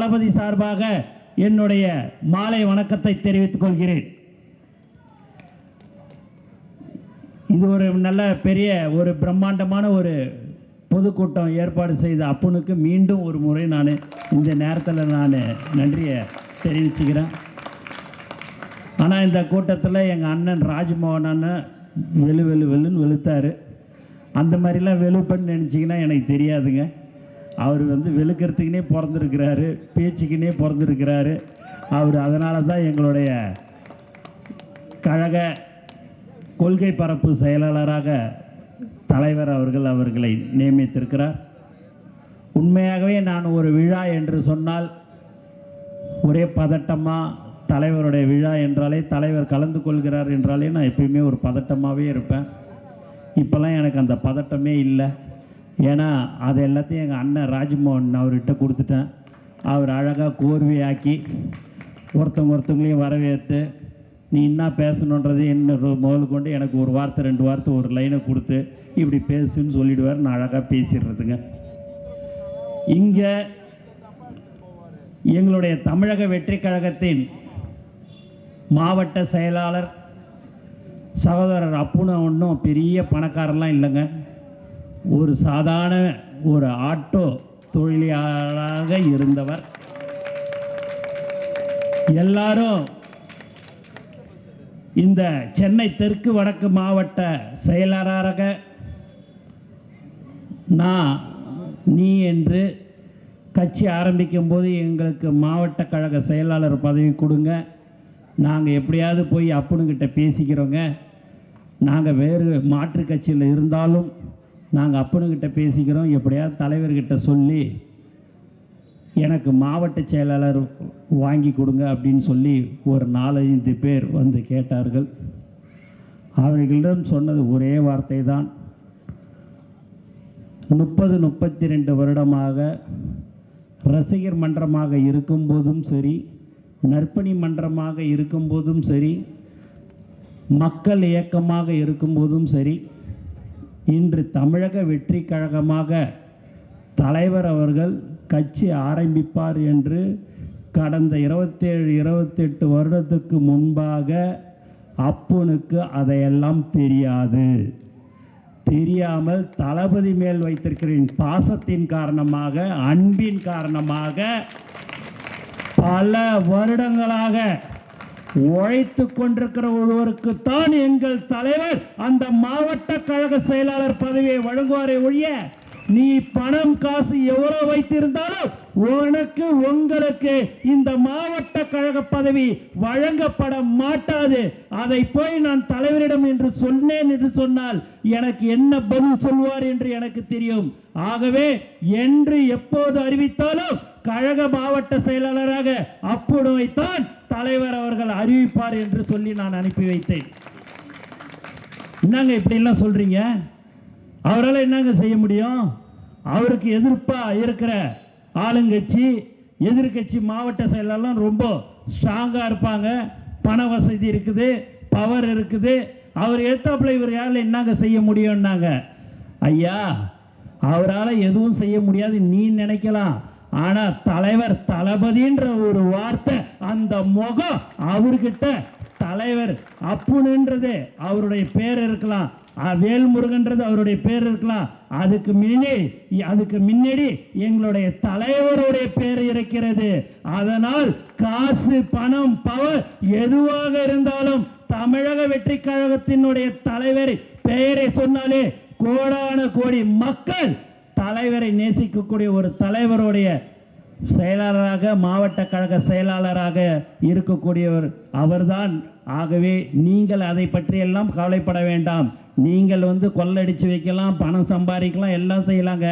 தளபதி சார்பாக என்னுடைய மாலை வணக்கத்தை தெரிவித்துக் கொள்கிறேன். இது ஒரு நல்ல பெரிய ஒரு பிரம்மாண்டமான ஒரு பொதுக்கூட்டம் ஏற்பாடு செய்த அப்பனுக்கு மீண்டும் ஒரு முறை நான் இந்த நேரத்தில் நான் நன்றியை தெரிவிச்சுக்கிறேன். ஆனால் இந்த கூட்டத்தில் எங்கள் அண்ணன் ராஜ்மோகன் அண்ணன் வெளு வெளு வெளுன்னு வெளுத்தார். அந்த மாதிரிலாம் வெளுப்பன்னு நினச்சிங்கன்னா எனக்கு தெரியாதுங்க. அவர் வந்து வெளுக்கிறதுக்குனே பிறந்திருக்கிறாரு பேச்சுக்குனே பிறந்திருக்கிறாரு. அவர் அதனால தான் எங்களுடைய கழக கொள்கை பரப்பு செயலாளராக தலைவர் அவர்கள் அவர்களை நியமித்திருக்கிறார். உண்மையாகவே நான் ஒரு விழா என்று சொன்னால் ஒரே பதட்டமாக தலைவருடைய விழா என்றாலே தலைவர் கலந்து கொள்கிறார் என்றாலே நான் எப்பயுமே ஒரு பதட்டமாகவே இருப்பேன். இப்போல்லாம் எனக்கு அந்த பதட்டமே இல்லை. ஏன்னா அது எல்லாத்தையும் எங்கள் அண்ணன் ராஜ்மோகன் அவர்கிட்ட கொடுத்துட்டேன். அவர் அழகாக கோர்வையாக்கி ஒருத்தவங்க ஒருத்தவங்களையும் வரவேற்று நீ என்ன பேசணுன்றது என்ன முதல் கொண்டு எனக்கு ஒரு வார்த்தை ரெண்டு வார்த்தை ஒரு லைனை கொடுத்து இப்படி பேசுன்னு சொல்லிடுவார். நான் அழகாக பேசிடுறதுங்க. இங்கே எங்களுடைய தமிழக வெற்றி கழகத்தின் மாவட்ட செயலாளர் சகோதரர் அப்புன்னு ஒன்றும் பெரிய பணக்காரர்லாம் இல்லைங்க. ஒரு சாதாரண ஒரு ஆட்டோ தொழிலாளராக இருந்தவர். எல்லாரும் இந்த சென்னை தெற்கு வடக்கு மாவட்ட செயலாளராக நான் நீ என்று கட்சி ஆரம்பிக்கும் போது எங்களுக்கு மாவட்ட கழக செயலாளர் பதவி கொடுங்க. நாங்கள் எப்படியாவது போய் அப்புனுங்கிட்ட பேசிக்கிறோங்க. நாங்கள் வேறு மாற்று கட்சியில் இருந்தாலும் நாங்கள் அப்பனுக்கிட்ட பேசிக்கிறோம் எப்படியாவது தலைவர்கிட்ட சொல்லி எனக்கு மாவட்ட செயலாளர் வாங்கி கொடுங்க அப்படின்னு சொல்லி ஒரு நாலஞ்சு பேர் வந்து கேட்டார்கள். அவர்களிடம் சொன்னது ஒரே வார்த்தை தான் முப்பது முப்பத்தி ரெண்டு வருடமாக ரசிகர் மன்றமாக இருக்கும்போதும் சரி நற்பணி மன்றமாக இருக்கும்போதும் சரி மக்கள் இயக்கமாக இருக்கும்போதும் சரி இன்று தமிழக வெற்றி கழகமாக தலைவர் அவர்கள் கட்சி ஆரம்பிப்பார் என்று கடந்த இருபத்தேழு இருபத்தெட்டு வருடத்துக்கு முன்பாக அப்பனுக்கு அதையெல்லாம் தெரியாது. தெரியாமல் தளபதி மேல் வைத்திருக்கிற பாசத்தின் காரணமாக அன்பின் காரணமாக பல வருடங்களாக உழைத்து கொண்டிருக்கிற ஒருவருக்குத்தான் எங்கள் தலைவர் அந்த மாவட்ட கழக செயலாளர் பதவியை வழங்குவாரே ஒழிய நீ பணம் காசு எவ்வளவு வைத்திருந்தாலும் உனக்கு உங்களுக்கு இந்த மாவட்ட கழக பதவி வழங்கப்பட மாட்டாது. அதை போய் நான் தலைவரிடம் என்று சொன்னேன் என்று சொன்னால் எனக்கு என்ன பதில் சொல்வார் என்று எனக்கு தெரியும். ஆகவே என்று எப்போது அறிவித்தாலும் கழக மாவட்ட செயலாளராக அப்புடுவைத்தான் தலைவர் அவர்கள் அறிவிப்பார் என்று சொல்லி நான் அனுப்பி வைத்தேன். என்னங்க இப்படிலாம் சொல்றீங்க? அவரால் என்னங்க செய்ய முடியும்? அவருக்கு எதிர்ப்பாக இருக்கிற ஆளுங்கட்சி எதிர்க்கட்சி மாவட்ட செயலெல்லாம் ரொம்ப ஸ்ட்ராங்காக இருப்பாங்க. பண வசதி இருக்குது பவர் இருக்குது. அவர் ஏத்தாப்புல இவர் யாரில் என்னங்க செய்ய முடியும்னாங்க? ஐயா அவரால் எதுவும் செய்ய முடியாது நீ நினைக்கலாம். ஆனால் தலைவர் தளபதின்ற ஒரு வார்த்தை அந்த முகம் அவர்கிட்ட தலைவர் அப்புனுன்றது அவருடைய பேர் இருக்கலாம். வேல்முருகன்றது அவருடைய பேர் இருக்கலாம். அதுக்கு முன்னே அதுக்கு முன்னாடி எங்களுடைய தலைவருடைய பேர் இருக்கிறது. அதனால் காசு பணம் பவர் எதுவாக இருந்தாலும் தமிழக வெற்றி கழகத்தினுடைய தலைவர் பெயரை சொன்னாலே கோடான கோடி மக்கள் தலைவரை நேசிக்கக்கூடிய ஒரு தலைவருடைய செயலாளராக மாவட்ட கழக செயலாளராக இருக்கக்கூடியவர் அவர்தான். ஆகவே நீங்கள் அதை பற்றியெல்லாம் கவலைப்பட வேண்டாம். நீங்கள் வந்து கொள்ளடிச்சு வைக்கலாம் பணம் சம்பாதிக்கலாம் எல்லாம் செய்யலாங்க.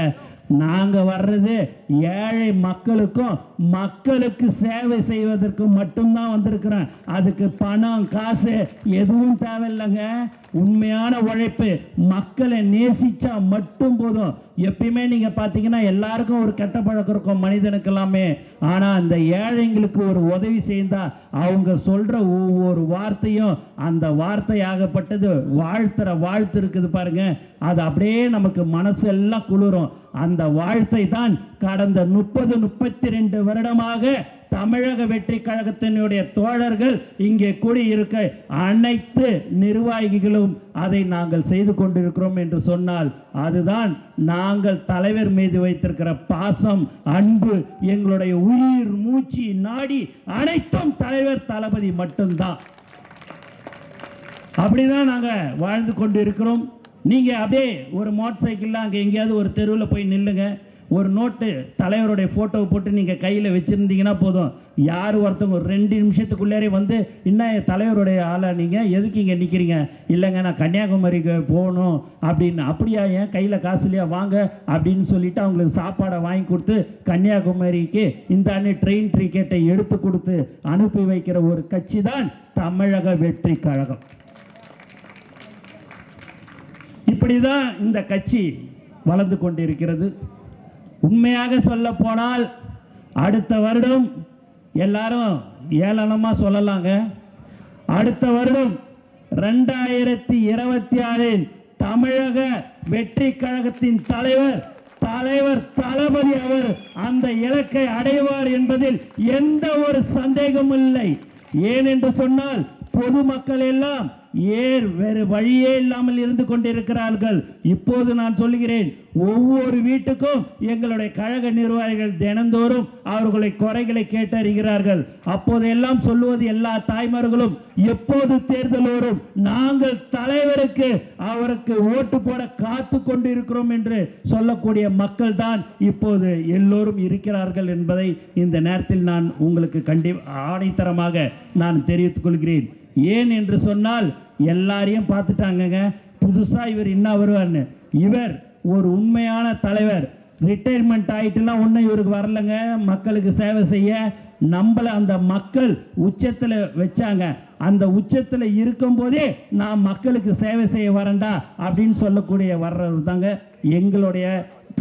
நாங்கள் வர்றது ஏழை மக்களுக்கும் மக்களுக்கு சேவை செய்வதற்கு மட்டும்தான் வந்திருக்கிறோம் அதுக்கு பணம் காசு எதுவும் தேவையில்லைங்க. உண்மையான உழைப்பு. மக்களை நேசிச்சா மட்டும் போதும். எப்பயுமே நீங்கள் பார்த்தீங்கன்னா எல்லாருக்கும் ஒரு கெட்ட பழக்கம் இருக்கும் மனிதனுக்கு எல்லாமே ஆனால் அந்த ஏழைங்களுக்கு ஒரு உதவி செய்தால் அவங்க சொல்கிற ஒவ்வொரு வார்த்தையும் அந்த வார்த்தையாகப்பட்டது வாழ்த்துற வாழ்த்து இருக்குது பாருங்க. அது அப்படியே நமக்கு மனசெல்லாம் குளிரும். அந்த வாழ்த்தை தான் கடந்த முப்பது முப்பத்தி ரெண்டு வருடமாக தமிழக வெற்றி கழகத்தினுடைய தோழர்கள் இங்கே கூடியிருக்க அனைத்து நிர்வாகிகளும் அதை நாங்கள் செய்து கொண்டிருக்கிறோம் என்று சொன்னால் அதுதான் நாங்கள் தலைவர் மீது வைத்திருக்கிற பாசம் அன்பு எங்களுடைய உயிர் மூச்சு நாடி அனைத்தும் தலைவர் தளபதி மட்டும்தான். அப்படிதான் நாங்கள் வாழ்ந்து கொண்டு இருக்கிறோம் நீங்கள் அப்படியே ஒரு மோட்டர் சைக்கிளில் அங்கே எங்கேயாவது ஒரு தெருவில் போய் நில்லுங்க. ஒரு நோட்டு தலைவருடைய ஃபோட்டோவை போட்டு நீங்கள் கையில் வச்சுருந்தீங்கன்னா போதும். யார் ஒருத்தவங்க ஒரு ரெண்டு நிமிஷத்துக்குள்ளேரே வந்து இன்னும் தலைவருடைய ஆளா நீங்கள் எதுக்கு இங்கே நிற்கிறீங்க இல்லைங்க நான் கன்னியாகுமரிக்கு போகணும். அப்படின்னு அப்படியா ஏன் கையில் காசு இல்லையா? வாங்க. அப்படின்னு சொல்லிட்டு அவங்களுக்கு சாப்பாடை வாங்கி கொடுத்து கன்னியாகுமரிக்கு இந்த அன்னை ட்ரெயின் டிக்கெட்டை எடுத்து கொடுத்து அனுப்பி வைக்கிற ஒரு கட்சி தான் தமிழக வெற்றி கழகம். இப்படிதான் இந்த கட்சி வளர்ந்து கொண்டிருக்கிறது. உண்மையாக சொல்ல போனால் அடுத்த வருடம் எல்லாரும் ஏளனமாக சொல்லலாங்க. அடுத்த வருடம் ரெண்டாயிரத்தி இருபத்தி ஆறில் தமிழக வெற்றி கழகத்தின் தலைவர் தலைவர் தளபதி அவர் அந்த இலக்கை அடைவார் என்பதில் எந்த ஒரு சந்தேகமும் இல்லை. ஏனென்று சொன்னால் பொதுமக்கள் எல்லாம் ஏர் வேறு வழியே இல்லாமல் இருந்து கொண்டிருக்கிறார்கள்? இப்போது நான் சொல்கிறேன் ஒவ்வொரு வீட்டுக்கும் எங்களுடைய கழக நிர்வாகிகள் தினந்தோறும் அவர்களை குறைகளை கேட்டறிகிறார்கள். அப்போதெல்லாம் சொல்லுவது எல்லா தாய்மார்களும் எப்போது தேர்தல் வரும் நாங்கள் தலைவருக்கு அவருக்கு ஓட்டு போட காத்து கொண்டு இருக்கிறோம் என்று சொல்லக்கூடிய மக்கள் தான் இப்போது எல்லோரும் இருக்கிறார்கள் என்பதை இந்த நேரத்தில் நான் உங்களுக்கு கண்டி ஆணைத்தரமாக நான் தெரிவித்துக் கொள்கிறேன். ஏன் என்று சொன்னால் எல்லாரையும் பார்த்துட்டாங்கங்க. புதுசாக இவர் என்ன வருவார்னு. இவர் ஒரு உண்மையான தலைவர். ரிட்டையர்மெண்ட் ஆகிட்டுலாம் ஒன்றும் இவருக்கு வரலங்க. மக்களுக்கு சேவை செய்ய நம்மளை அந்த மக்கள் உச்சத்தில் வச்சாங்க. அந்த உச்சத்தில் இருக்கும்போதே நான் மக்களுக்கு சேவை செய்ய வரேன்டா அப்படின்னு சொல்லக்கூடிய வர்றவர் தாங்க எங்களுடைய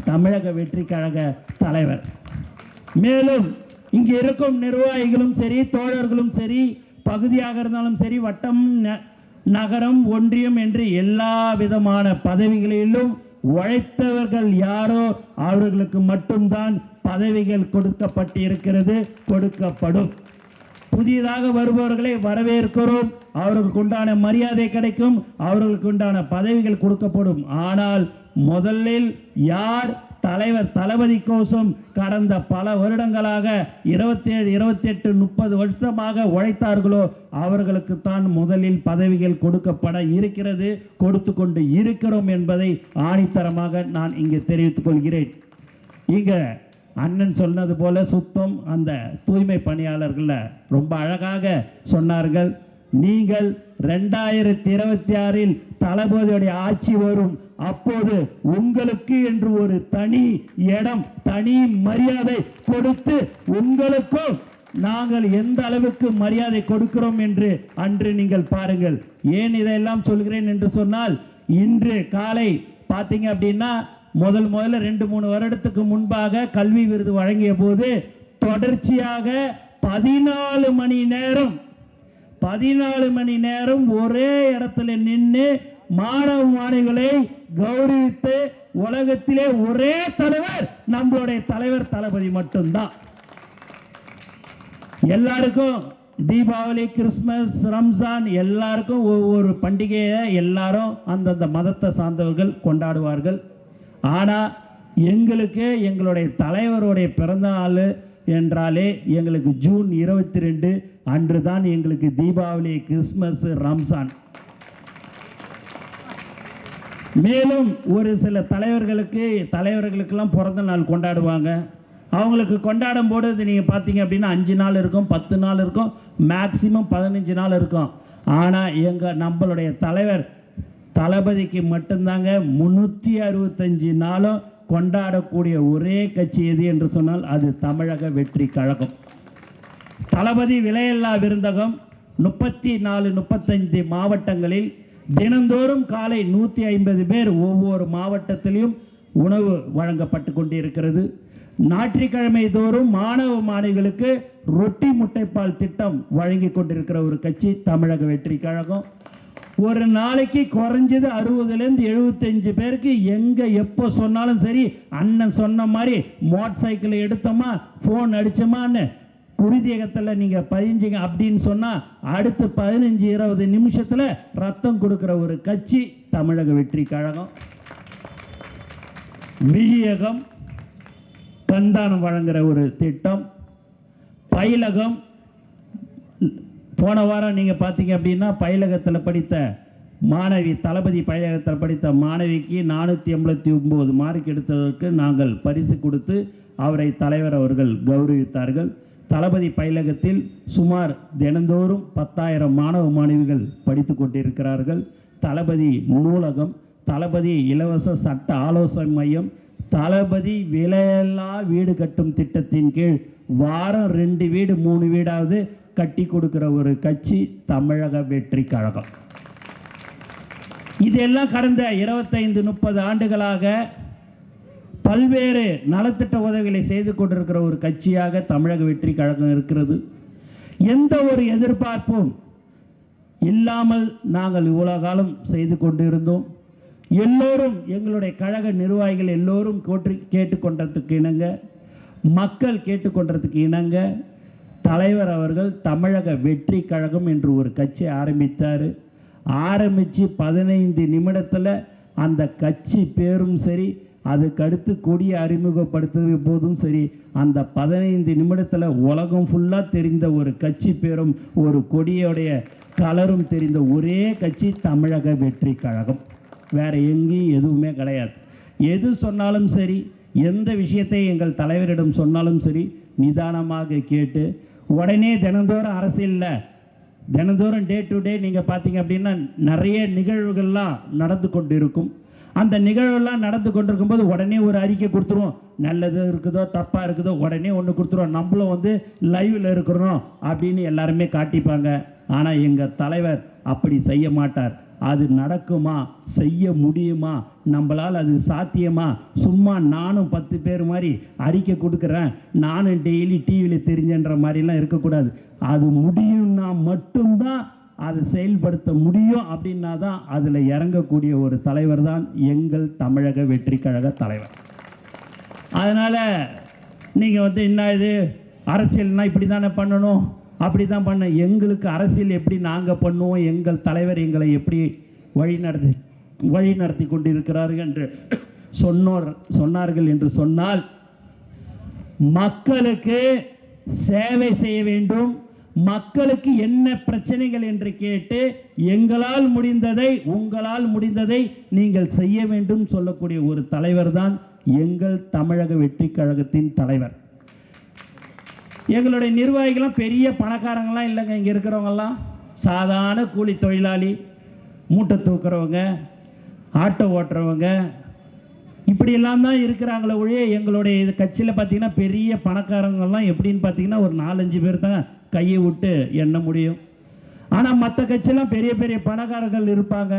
தமிழக வெற்றி கழக தலைவர். மேலும் இங்கே இருக்கும் நிர்வாகிகளும் சரி தோழர்களும் சரி பகுதியாக இருந்தாலும் சரி வட்டம் ந- நகரம் ஒன்றியம் என்று எல்லா விதமான பதவிகளிலும் உழைத்தவர்கள் யாரோ அவர்களுக்கு மட்டும்தான் பதவிகள் கொடுக்கப்பட்டிருக்கிறது கொடுக்கப்படும். புதியதாக வருபவர்களை வரவேற்கிறோம். அவர்களுக்கு உண்டான மரியாதை கிடைக்கும். அவர்களுக்கு உண்டான பதவிகள் கொடுக்கப்படும். ஆனால் முதலில் யார் தலைவர் தளபதி கோசம் கடந்த பல வருடங்களாக இருபத்தேழு இருபத்தெட்டு முப்பது வருஷமாக உழைத்தார்களோ அவர்களுக்கு தான் முதலில் பதவிகள் கொடுக்கப்பட இருக்கிறது கொடுத்து கொண்டு இருக்கிறோம் என்பதை ஆணித்தரமாக நான் இங்கே தெரிவித்துக் கொள்கிறேன். இங்க அண்ணன் சொன்னது போல சுத்தம் அந்த தூய்மை பணியாளர்களை ரொம்ப அழகாக சொன்னார்கள். நீங்கள் ரெண்டாயிரத்தி இருபத்தி ஆறில் தளபதியுடைய ஆட்சி வரும் அப்போது உங்களுக்கு என்று ஒரு தனி இடம் தனி மரியாதை கொடுத்து உங்களுக்கும் நாங்கள் எந்த அளவுக்கு மரியாதை கொடுக்கிறோம் என்று அன்று நீங்கள் பாருங்கள். ஏன் இதையெல்லாம் சொல்கிறேன் என்று சொன்னால் இன்று காலை பார்த்தீங்க அப்படின்னா முதல் முதல்ல ரெண்டு மூணு வருடத்துக்கு முன்பாக கல்வி விருது வழங்கிய போது தொடர்ச்சியாக பதினாலு மணி நேரம் பதினாலு மணி நேரம் ஒரே இடத்துல நின்று மாணவ மாணவிகளை கௌரவித்து உலகத்திலே ஒரே தலைவர் நம்மளுடைய தலைவர் தளபதி மட்டும்தான். எல்லாருக்கும் தீபாவளி கிறிஸ்மஸ் ரம்ஜான் எல்லாருக்கும் ஒவ்வொரு பண்டிகையை எல்லாரும் அந்தந்த மதத்தை சார்ந்தவர்கள் கொண்டாடுவார்கள். ஆனால் எங்களுக்கு எங்களுடைய தலைவருடைய பிறந்த நாள் என்றாலே எங்களுக்கு ஜூன் இருபத்தி ரெண்டு அன்று தான் எங்களுக்கு தீபாவளி கிறிஸ்மஸ் ரம்ஜான். மேலும் ஒரு சில தலைவர்களுக்கு தலைவர்களுக்கெல்லாம் பிறந்த நாள் கொண்டாடுவாங்க. அவங்களுக்கு கொண்டாடும் போது நீங்கள் பார்த்தீங்க அப்படின்னா அஞ்சு நாள் இருக்கும் பத்து நாள் இருக்கும் மேக்சிமம் பதினஞ்சு நாள் இருக்கும். ஆனால் எங்கள் நம்மளுடைய தலைவர் தளபதிக்கு மட்டும்தாங்க முந்நூற்றி அறுபத்தஞ்சு நாளும் கொண்டாடக்கூடிய ஒரே கட்சி எது என்று சொன்னால் அது தமிழக வெற்றி கழகம். தளபதி விலையில்லா விருந்தகம் முப்பத்தி நாலு முப்பத்தஞ்சு மாவட்டங்களில் தினந்தோறும் காலை நூற்றி ஐம்பது பேர் ஒவ்வொரு மாவட்டத்திலையும் உணவு வழங்கப்பட்டு கொண்டிருக்கிறது. ஞாயிற்றுக்கிழமை தோறும் மாணவ மாணவிகளுக்கு ரொட்டி முட்டைப்பால் திட்டம் வழங்கி கொண்டிருக்கிற ஒரு கட்சி தமிழக வெற்றி கழகம். ஒரு நாளைக்கு குறைஞ்சது அறுபதுலேருந்து எழுபத்தஞ்சு பேருக்கு எங்கே எப்போ சொன்னாலும் சரி அண்ணன் சொன்ன மாதிரி மோட்டர் சைக்கிளை எடுத்தோமா ஃபோன் அடித்தோமான்னு குருதியகத்தில் நீங்கள் பதிஞ்சிங்க அப்படின்னு சொன்னால் அடுத்து பதினஞ்சு இருபது நிமிஷத்தில் ரத்தம் கொடுக்குற ஒரு கட்சி தமிழக வெற்றி கழகம். விழியகம் கந்தானம் வழங்குகிற ஒரு திட்டம். பயிலகம் போன வாரம் நீங்கள் பார்த்தீங்க அப்படின்னா பயிலகத்தில் படித்த மாணவி தளபதி பயிலகத்தில் படித்த மாணவிக்கு நானூற்றி எண்பத்தி ஒம்பது மார்க் எடுத்ததற்கு நாங்கள் பரிசு கொடுத்து அவரை தலைவர் அவர்கள் கௌரவித்தார்கள். தளபதி பயிலகத்தில் சுமார் தினந்தோறும் பத்தாயிரம் மாணவ மாணவிகள் படித்து கொண்டிருக்கிறார்கள். தளபதி நூலகம் தளபதி இலவச சட்ட ஆலோசனை மையம் தளபதி விலையில்லா வீடு கட்டும் திட்டத்தின் கீழ் வாரம் ரெண்டு வீடு மூணு வீடாவது கட்டி கொடுக்கிற ஒரு கட்சி தமிழக வெற்றி கழகம். இதெல்லாம் கடந்த இருபத்தைந்து முப்பது ஆண்டுகளாக பல்வேறு நலத்திட்ட உதவிகளை செய்து கொண்டிருக்கிற ஒரு கட்சியாக தமிழக வெற்றி கழகம் இருக்கிறது. எந்த ஒரு எதிர்பார்ப்பும் இல்லாமல் நாங்கள் இவ்வளோ காலம் செய்து கொண்டிருந்தோம். எல்லோரும் எங்களுடைய கழக நிர்வாகிகள் எல்லோரும் கோற்றி கேட்டுக்கொண்டதுக்கு இணங்க மக்கள் கேட்டுக்கொண்டதுக்கு இணங்க தலைவர் அவர்கள் தமிழக வெற்றி கழகம் என்று ஒரு கட்சி ஆரம்பித்தார். ஆரம்பித்து பதினைந்து நிமிடத்தில் அந்த கட்சி பேரும் சரி அதுக்கடுத்து கொடியை அறிமுகப்படுத்துகிற போதும் சரி. அந்த பதினைந்து நிமிடத்தில் உலகம் ஃபுல்லாக தெரிந்த ஒரு கட்சி பேரும் ஒரு கொடியோடைய கலரும் தெரிந்த ஒரே கட்சி தமிழக வெற்றி கழகம். வேறு எங்கேயும் எதுவுமே கிடையாது. எது சொன்னாலும் சரி எந்த விஷயத்தை எங்கள் தலைவரிடம் சொன்னாலும் சரி நிதானமாக கேட்டு உடனே தினந்தோறும் அரசியலில் தினந்தோறும் டே டு டே நீங்கள் பார்த்தீங்க அப்படின்னா நிறைய நிகழ்வுகள்லாம் நடந்து கொண்டு இருக்கும் அந்த நிகழ்வெல்லாம் நடந்து கொண்டிருக்கும்போது உடனே ஒரு அறிக்கை கொடுத்துருவோம். நல்லது இருக்குதோ தப்பாக இருக்குதோ உடனே ஒன்று கொடுத்துருவோம். நம்மளும் வந்து லைவில் இருக்கிறோம் அப்படின்னு எல்லாருமே காட்டிப்பாங்க. ஆனால் எங்கள் தலைவர் அப்படி செய்ய மாட்டார். அது நடக்குமா? செய்ய முடியுமா? நம்மளால் அது சாத்தியமா? சும்மா நானும் பத்து பேர் மாதிரி அறிக்கை கொடுக்குறேன். நானும் டெய்லி டிவியில் தெரிஞ்சன்ற மாதிரிலாம் இருக்கக்கூடாது. அது முடியும்னா மட்டும்தான் அதை செயல்படுத்த முடியும் அப்படின்னா தான் அதில் இறங்கக்கூடிய ஒரு தலைவர் தான் எங்கள் தமிழக வெற்றி கழக தலைவர். அதனால் நீங்கள் வந்து என்ன இது? அரசியல்னா இப்படி தானே பண்ணணும்? அப்படி தான் பண்ண எங்களுக்கு அரசியல் எப்படி நாங்கள் பண்ணுவோம்? எங்கள் தலைவர் எங்களை எப்படி வழி நடத்தி வழி நடத்தி கொண்டிருக்கிறார்கள் என்று சொன்னோர் சொன்னார்கள் என்று சொன்னால் மக்களுக்கு சேவை செய்ய வேண்டும். மக்களுக்கு என்ன பிரச்சனைகள் என்று கேட்டு எங்களால் முடிந்ததை உங்களால் முடிந்ததை நீங்கள் செய்ய வேண்டும் சொல்லக்கூடிய ஒரு தலைவர் தான் எங்கள் தமிழக வெற்றி கழகத்தின் தலைவர். எங்களுடைய நிர்வாகிகளாம் பெரிய பணக்காரங்களாம் இல்லைங்க. இங்கே இருக்கிறவங்கெல்லாம் சாதாரண கூலி தொழிலாளி மூட்டை தூக்குறவங்க ஆட்டோ ஓட்டுறவங்க இப்படியெல்லாம் தான் இருக்கிறாங்களே ஒழிய எங்களுடைய இது கட்சியில் பார்த்தீங்கன்னா பெரிய பணக்காரங்கள்லாம் எப்படின்னு பார்த்தீங்கன்னா ஒரு நாலஞ்சு பேர் தான் கையை விட்டு எண்ண முடியும். ஆனால் மற்ற கட்சியெல்லாம் பெரிய பெரிய பணக்காரர்கள் இருப்பாங்க.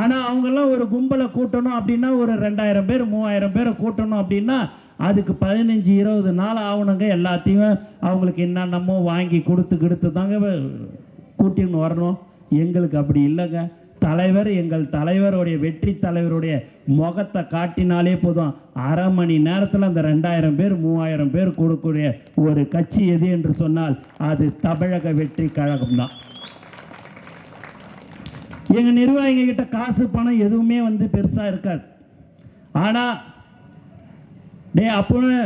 ஆனால் அவங்கெல்லாம் ஒரு கும்பலை கூட்டணும் அப்படின்னா ஒரு ரெண்டாயிரம் பேர் மூவாயிரம் பேரை கூட்டணும் அப்படின்னா அதுக்கு பதினஞ்சு இருபது நாள் ஆகணுங்க. எல்லாத்தையும் அவங்களுக்கு என்னென்னமோ வாங்கி கொடுத்து கொடுத்து தாங்க கூட்டின்னு வரணும். எங்களுக்கு அப்படி இல்லைங்க. தலைவர் எங்கள் தலைவருடைய வெற்றி தலைவருடைய முகத்தை காட்டினாலே போதும். அரை மணி நேரத்தில் அந்த ரெண்டாயிரம் பேர் மூவாயிரம் பேர் கொடுக்கக்கூடிய ஒரு கட்சி எது என்று சொன்னால் அது தமிழக வெற்றி கழகம் தான். எங்கள் நிர்வாகிங்க கிட்ட காசு பணம் எதுவுமே வந்து பெருசாக இருக்காது. ஆனால் டே அப்போன்னு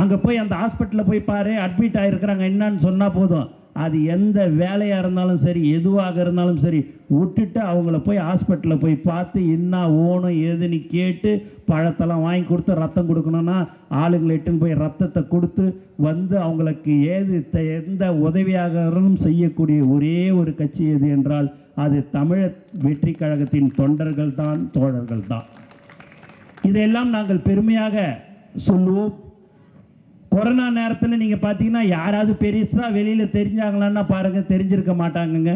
அங்கே போய் அந்த ஹாஸ்பிட்டலில் போய் பாரு அட்மிட் ஆகிருக்கிறாங்க என்னன்னு சொன்னால் போதும். அது எந்த வேலையாக இருந்தாலும் சரி எதுவாக இருந்தாலும் சரி விட்டுட்டு அவங்கள போய் ஹாஸ்பிட்டலில் போய் பார்த்து என்ன ஓணும் ஏதுன்னு கேட்டு பழத்தெல்லாம் வாங்கி கொடுத்து ரத்தம் கொடுக்கணும்னா ஆளுங்களை இட்டுன்னு போய் ரத்தத்தை கொடுத்து வந்து அவங்களுக்கு ஏது எந்த உதவியாக செய்யக்கூடிய ஒரே ஒரு கட்சி எது என்றால் அது தமிழர் வெற்றி கழகத்தின் தொண்டர்கள் தான் தோழர்கள் தான் இதையெல்லாம் நாங்கள் பெருமையாக சொல்லுவோம். கொரோனா நேரத்தில் நீங்கள் பார்த்தீங்கன்னா யாராவது பெருசாக வெளியில் தெரிஞ்சாங்களான்னா பாருங்கள் தெரிஞ்சிருக்க மாட்டாங்கங்க.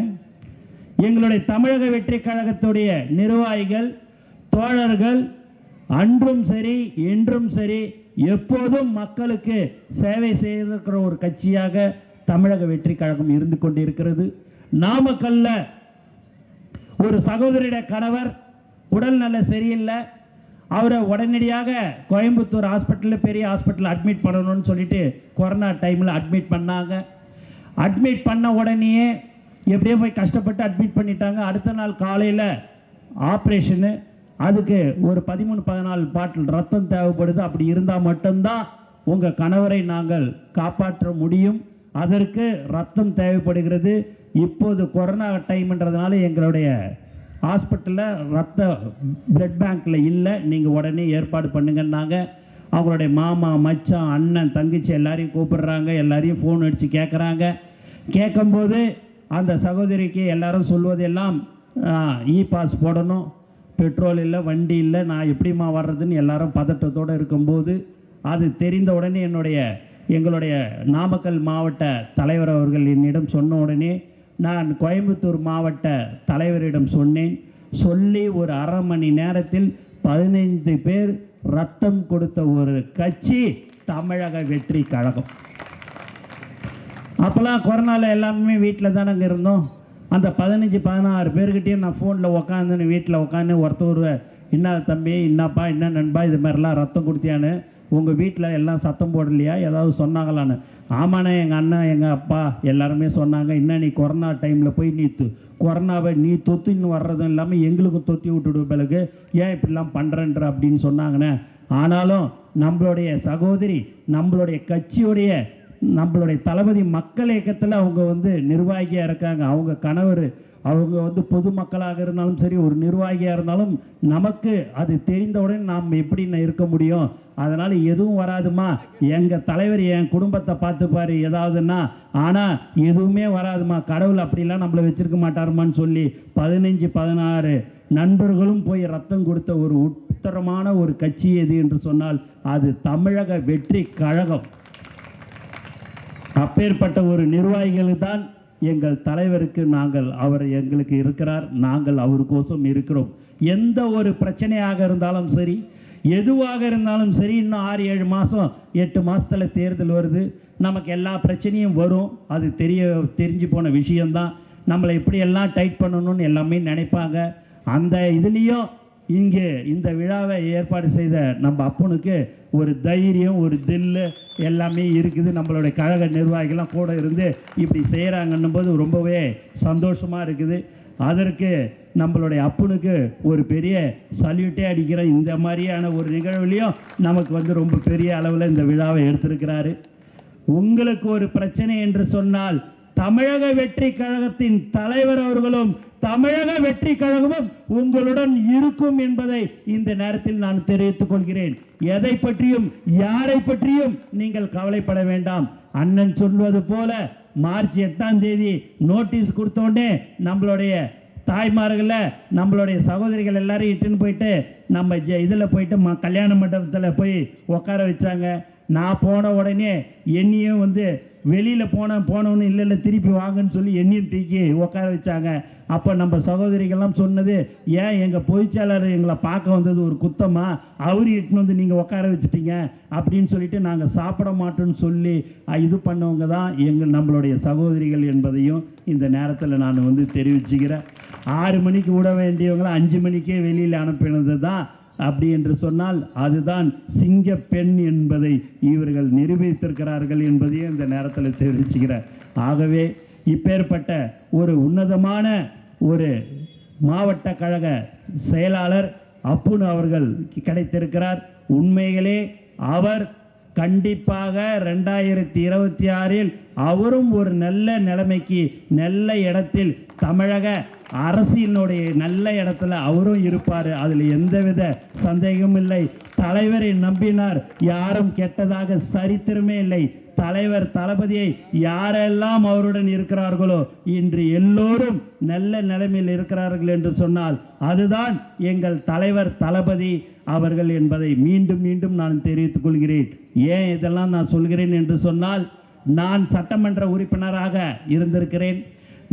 எங்களுடைய தமிழக வெற்றி கழகத்துடைய நிர்வாகிகள் தோழர்கள் அன்றும் சரி இன்றும் சரி எப்போதும் மக்களுக்கு சேவை செய்திருக்கிற ஒரு கட்சியாக தமிழக வெற்றி கழகம் இருந்து கொண்டிருக்கிறது. நாமக்கல்ல ஒரு சகோதரியுடைய கணவர் உடல்நல சரியில்லை. அவரை உடனடியாக கோயம்புத்தூர் ஹாஸ்பிட்டலில் பெரிய ஹாஸ்பிட்டலில் அட்மிட் பண்ணணும்னு சொல்லிட்டு கொரோனா டைமில் அட்மிட் பண்ணாங்க. அட்மிட் பண்ண உடனேயே எப்படியோ போய் கஷ்டப்பட்டு அட்மிட் பண்ணிட்டாங்க. அடுத்த நாள் காலையில் ஆப்ரேஷனு அதுக்கு ஒரு பதிமூணு பதினாலு பாட்டில் ரத்தம் தேவைப்படுது. அப்படி இருந்தால் மட்டும்தான் உங்கள் கணவரை நாங்கள் காப்பாற்ற முடியும். அதற்கு ரத்தம் தேவைப்படுகிறது. இப்போது கொரோனா டைம்ன்றதுனால எங்களுடைய ஹாஸ்பிட்டலில் ரத்த பிளட் பேங்க்கில் இல்லை நீங்கள் உடனே ஏற்பாடு பண்ணுங்கன்னாங்க. அவங்களுடைய மாமா மச்சான் அண்ணன் தங்கச்சி எல்லாரையும் கூப்பிடுறாங்க. எல்லாரையும் ஃபோன் அடித்து கேட்குறாங்க கேட்கும்போது அந்த சகோதரிக்கு எல்லாரும் சொல்வதெல்லாம் இ பாஸ் போடணும். பெட்ரோல் இல்லை வண்டி இல்லை நான் எப்படிம்மா வர்றதுன்னு எல்லாரும் பதட்டத்தோடு இருக்கும்போது அது தெரிந்த உடனே என்னுடைய எங்களுடைய நாமக்கல் மாவட்ட தலைவர் அவர்கள் என்னிடம் சொன்ன உடனே நான் கோயம்புத்தூர் மாவட்ட தலைவரிடம் சொன்னேன். சொல்லி ஒரு அரை மணி நேரத்தில் பதினைந்து பேர் ரத்தம் கொடுத்த ஒரு கட்சி தமிழக வெற்றி கழகம். அப்போல்லாம் கொரோனாவில் எல்லாமே வீட்டில் தானங்க இருந்தோம். அந்த பதினஞ்சு பதினாறு பேர்கிட்டயும் நான் ஃபோனில் உக்காந்துன்னு வீட்டில் உட்காந்து ஒருத்தர் என்ன தம்பி என்னப்பா என்ன நண்பா இது மாதிரிலாம் ரத்தம் கொடுத்தியான்னு உங்கள் வீட்டில் எல்லாம் சத்தம் போடலையா? ஏதாவது சொன்னாங்களான்னு. ஆமாண்ணே எங்கள் அண்ணன் எங்கள் அப்பா எல்லாருமே சொன்னாங்க இன்னும் நீ கொரோனா டைமில் போய் நீ கொரோனாவை நீ தொத்தின்னு வர்றதும் இல்லாமல் எங்களுக்கும் தொத்தி விட்டுடு பிறகு. ஏன் இப்படிலாம் பண்ணுறன்ற அப்படின்னு சொன்னாங்கண்ணே. ஆனாலும் நம்மளுடைய சகோதரி நம்மளுடைய கட்சியுடைய நம்மளுடைய தளபதி மக்கள் இயக்கத்தில் அவங்க வந்து நிர்வாகியாக இருக்காங்க. அவங்க கணவர் அவங்க வந்து பொதுமக்களாக இருந்தாலும் சரி ஒரு நிர்வாகியாக இருந்தாலும் நமக்கு அது தெரிந்தவுடன் நாம் எப்படி இருக்க முடியும்? அதனால் எதுவும் வராதுமா? எங்கள் தலைவர் என் குடும்பத்தை பார்த்துப்பார் ஏதாவதுன்னா ஆனால் எதுவுமே வராதுமா? கடவுள் அப்படிலாம் நம்மளை வச்சிருக்க மாட்டாருமான்னு சொல்லி பதினஞ்சு பதினாறு நண்பர்களும் போய் ரத்தம் கொடுத்த ஒரு உத்தரமான ஒரு கட்சி எது என்று சொன்னால் அது தமிழக வெற்றி கழகம். அப்பேற்பட்ட ஒரு நிர்வாகிகளுக்கு தான் எங்கள் தலைவருக்கு நாங்கள் அவர் எங்களுக்கு இருக்கிறார் நாங்கள் அவருக்கோசம் இருக்கிறோம். எந்த ஒரு பிரச்சனையாக இருந்தாலும் சரி எதுவாக இருந்தாலும் சரி இன்னும் ஆறு ஏழு மாதம் எட்டு மாதத்தில் தேர்தல் வருது. நமக்கு எல்லா பிரச்சனையும் வரும். அது தெரிய தெரிஞ்சு போன விஷயந்தான் நம்மளை எப்படியெல்லாம் டைட் பண்ணணும்னு எல்லாமே நினைப்பாங்க. அந்த இதுலேயும் இங்கே இந்த விழாவை ஏற்பாடு செய்த நம்ம அப்பனுக்கு ஒரு தைரியம் ஒரு தில்லு எல்லாமே இருக்குது. நம்மளுடைய கழக நிர்வாகிகள்லாம் கூட இருந்து இப்படி செய்கிறாங்கன்னும் போது ரொம்பவே சந்தோஷமாக இருக்குது. அதற்கு நம்மளுடைய அப்பனுக்கு ஒரு பெரிய சல்யூட்டே அடிக்கிற இந்த மாதிரியான ஒரு நிகழ்வுலையும் நமக்கு வந்து ரொம்ப பெரிய அளவில் இந்த விழாவை எடுத்திருக்கிறாரு. உங்களுக்கு ஒரு பிரச்சனை என்று சொன்னால் தமிழக வெற்றி கழகத்தின் தலைவர் அவர்களும் தமிழக வெற்றி கழகமும் உங்களுடன் இருக்கும் என்பதை இந்த நேரத்தில் நான் தெரிவித்துக் கொள்கிறேன். எதை பற்றியும் யாரை பற்றியும் நீங்கள் கவலைப்பட வேண்டாம். அண்ணன் சொல்வது போல மார்ச் எட்டாம் தேதி நோட்டீஸ் கொடுத்தோடனே நம்மளுடைய தாய்மார்களை நம்மளுடைய சகோதரிகள் எல்லாரையும் இட்டுன்னு போயிட்டு நம்ம ஜ இதில் போயிட்டு ம கல்யாண மண்டபத்தில் போய் உட்கார வச்சாங்க. நான் போன உடனே என்னையும் வந்து வெளியில் போன போனவனு இல்லை இல்லை திருப்பி வாங்கன்னு சொல்லி என்னையும் தூக்கி உட்கார வச்சாங்க. அப்போ நம்ம சகோதரிகள்லாம் சொன்னது ஏன் எங்கள் பொதுச்செயலாளர் எங்களை பார்க்க வந்தது ஒரு குத்தமாக அவர் இட்டுன்னு வந்து நீங்கள் உட்கார வச்சுட்டீங்க. அப்படின்னு சொல்லிட்டு நாங்கள் சாப்பிட மாட்டோம்னு சொல்லி இது பண்ணவங்க தான் எங்கள் நம்மளுடைய சகோதரிகள் என்பதையும் இந்த நேரத்தில் நான் வந்து தெரிவிச்சுக்கிறேன். ஆறு மணிக்கு விட வேண்டியவங்களை அஞ்சு மணிக்கே வெளியில் அனுப்பினது தான் அப்படி என்று சொன்னால் அதுதான் சிங்க பெண் என்பதை இவர்கள் நிரூபித்திருக்கிறார்கள் என்பதையும் இந்த நேரத்தில் தெரிவிச்சுக்கிறேன். ஆகவே இப்பேற்பட்ட ஒரு உன்னதமான ஒரு மாவட்ட கழக செயலாளர் அப்புன் அவர்கள் கிடைத்திருக்கிறார். உண்மைகளே அவர் கண்டிப்பாக ரெண்டாயிரத்தி இருபத்தி ஆறில் அவரும் ஒரு நல்ல நிலைமைக்கு நல்ல இடத்தில் தமிழக அரசினுடைய நல்ல இடத்துல அவரும் இருப்பார். அதில் எந்தவித சந்தேகமும் இல்லை. தலைவரை நம்பினார் யாரும் கெட்டதாக சரித்திரமே இல்லை. தலைவர் தளபதியை யாரெல்லாம் அவருடன் இருக்கிறார்களோ இன்று எல்லோரும் நல்ல நிலைமையில் இருக்கிறார்கள் என்று சொன்னால் அதுதான் எங்கள் தலைவர் தளபதி அவர்கள் என்பதை மீண்டும் மீண்டும் நான் தெரிவித்துக் கொள்கிறேன். ஏன் இதெல்லாம் நான் சொல்கிறேன் என்று சொன்னால் நான் சட்டமன்ற உறுப்பினராக இருந்திருக்கிறேன்.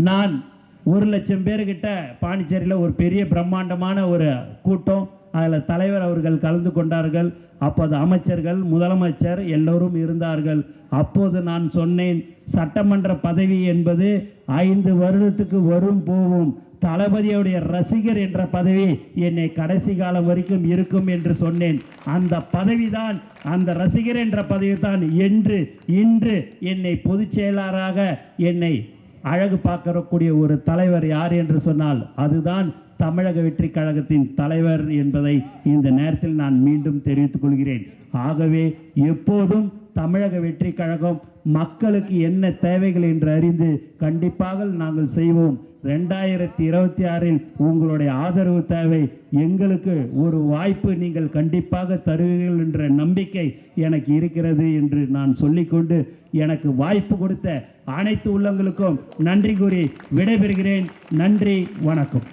நான் ஒரு லட்சம் பேர்கிட்ட பாண்டிச்சேரியில் ஒரு பெரிய பிரம்மாண்டமான ஒரு கூட்டம். அதில் தலைவர் அவர்கள் கலந்து கொண்டார்கள். அப்போது அமைச்சர்கள் முதலமைச்சர் எல்லோரும் இருந்தார்கள். அப்போது நான் சொன்னேன் சட்டமன்ற பதவி என்பது ஐந்து வருடத்துக்கு வரும் போகும். தளபதியுடைய ரசிகர் என்ற பதவி என்னை கடைசி காலம் வரைக்கும் இருக்கும் என்று சொன்னேன். அந்த பதவிதான் அந்த ரசிகர் என்ற பதவி தான் என்று இன்று என்னை பொதுச் செயலாளராக என்னை அழகு பார்க்கக்கூடிய ஒரு தலைவர் யார் என்று சொன்னால் அதுதான் தமிழக வெற்றி கழகத்தின் தலைவர் என்பதை இந்த நேரத்தில் நான் மீண்டும் தெரிவித்துக் கொள்கிறேன். ஆகவே எப்போதும் தமிழக வெற்றி கழகம் மக்களுக்கு என்ன தேவைகள் என்று அறிந்து கண்டிப்பாக நாங்கள் செய்வோம். ரெண்டாயிரத்தி இருபத்தி ஆறில் உங்களுடைய ஆதரவு தேவை. எங்களுக்கு ஒரு வாய்ப்பு நீங்கள் கண்டிப்பாக தருவீர்கள் என்ற நம்பிக்கை எனக்கு இருக்கிறது என்று நான் சொல்லிக்கொண்டு எனக்கு வாய்ப்பு கொடுத்த அனைத்து உள்ளங்களுக்கும் நன்றி கூறி விடைபெறுகிறேன். நன்றி வணக்கம்.